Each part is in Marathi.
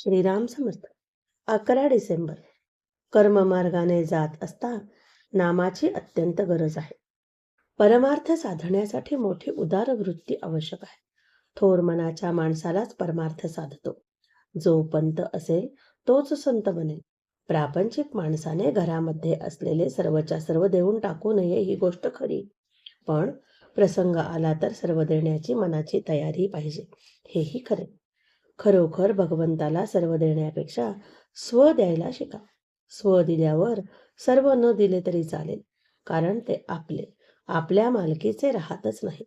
श्रीराम समर्थ. अकरा डिसेंबर. कर्ममार्गाने जात असता नामाची अत्यंत गरज आहे. परमार्थ साधण्यासाठी मोठी उदार वृत्ती आवश्यक आहे. थोर मनाच्या माणसालाच परमार्थ साधतो. जो पंत असेल तोच संत बनेल. प्रापंचिक माणसाने घरामध्ये असलेले सर्वच्या सर्व देऊन टाकू नये ही गोष्ट खरी. पण प्रसंग आला तर सर्व देण्याची मनाची तयारी पाहिजे. हेही खरे. खरोखर भगवंताला सर्व देण्यापेक्षा स्व द्यायला शिका. स्व दिल्यावर सर्व न दिले तरी चालेल कारण ते आपले आपल्या मालकीचे राहतच नाही.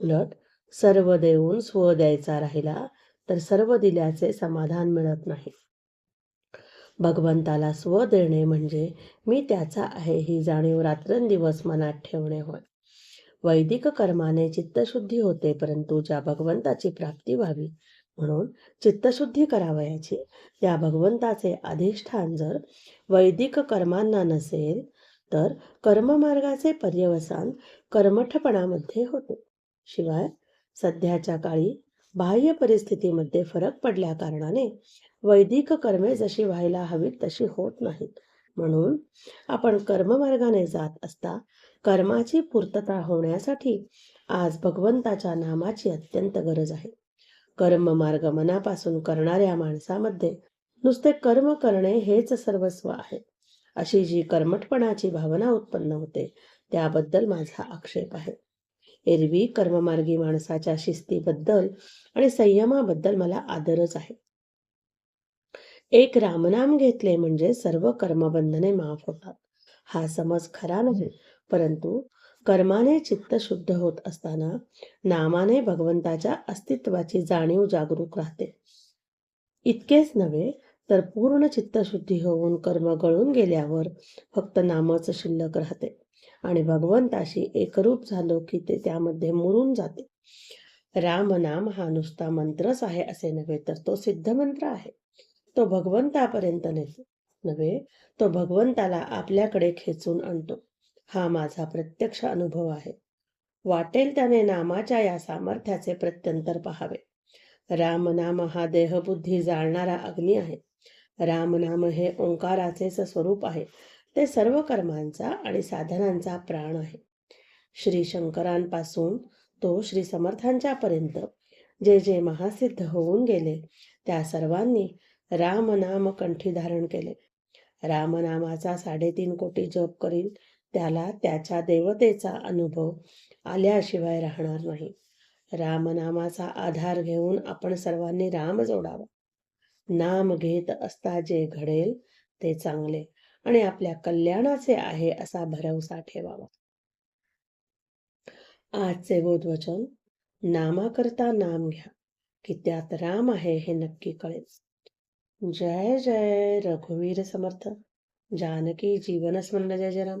उलट सर्व देऊन स्व द्यायचा राहिला तर सर्व दिल्याचे समाधान मिळत नाही. भगवंताला स्व देणे म्हणजे मी त्याचा आहे ही जाणीव रात्रंदिवस मनात ठेवणे होय. वैदिक कर्माने चित्तशुद्धी होते परंतु ज्या भगवंताची प्राप्ती व्हावी म्हणून चित्तशुद्धी करावयाची. त्या भगवंताचे अधिष्ठान जर वैदिक कर्मांना नसेल तर कर्ममार्गाचे पर्यवसान कर्मठपणामध्ये होते. शिवाय सध्याच्या काळी बाह्य परिस्थितीमध्ये फरक पडल्या कारणाने वैदिक कर्मे जशी व्हायला हवीत तशी होत नाहीत. म्हणून आपण कर्ममार्गाने जात असता कर्माची पूर्तता होण्यासाठी आज भगवंताच्या नामाची अत्यंत गरज आहे. कर्म मार्ग मनापासून करणाऱ्या माणसामध्ये नुसते कर्म करणे हेच सर्वस्व आहे. अशी जी कर्मठपणाची भावना उत्पन्न होते त्याबद्दल माझा आक्षेप आहे. एरवी कर्ममार्गी माणसाच्या शिस्तीबद्दल आणि संयमाबद्दल मला आदरच आहे. एक रामनाम घेतले म्हणजे सर्व कर्मबंधने माफ होतात. हा समज खरा नाही परंतु कर्माने चित्त शुद्ध होत असताना नामाने भगवंताच्या अस्तित्वाची जाणीव जागरूक राहते. इतकेच नव्हे तर पूर्ण चित्तशुद्धी होऊन कर्म गळून गेल्यावर फक्त नामच शिल्लक राहते आणि भगवंताशी एकरूप झालो की ते त्यामध्ये मुरून जाते. राम नाम हा नुसता मंत्रच आहे असे नव्हे तर तो सिद्ध मंत्र आहे. तो भगवंतापर्यंत नेतो नव्हे तो भगवंताला आपल्याकडे खेचून आणतो. हा माझा प्रत्यक्ष अनुभव आहे. वाटेल त्याने नामाच्या या सामर्थ्याचे प्रत्यंतर पहावे. रामनाम हा देहबुद्धी जाळणारा अग्नी आहे. रामनाम हे ओंकाराचेच स्वरूप आहे. ते सर्व कर्मांचा आणि साधनांचा प्राण आहे. श्री शंकरांपासून तो श्री समर्थांच्या पर्यंत जे जे महासिद्ध होऊन गेले त्या सर्वांनी रामनाम कंठी धारण केले. रामनामाचा साडेतीन कोटी जप करील त्याला त्याच्या देवतेचा अनुभव आल्याशिवाय राहणार नाही. रामनामाचा आधार घेऊन आपण सर्वांनी राम जोडावा. नाम घेत असता जे घडेल ते चांगले आणि आपल्या कल्याणाचे आहे असा भरवसा ठेवावा. आजचे बोधवचन नामाकरता नाम घ्या की त्यात राम आहे हे नक्की कळेल. जय जय रघुवीर समर्थ जानकी जीवन स्मरण जय जय राम.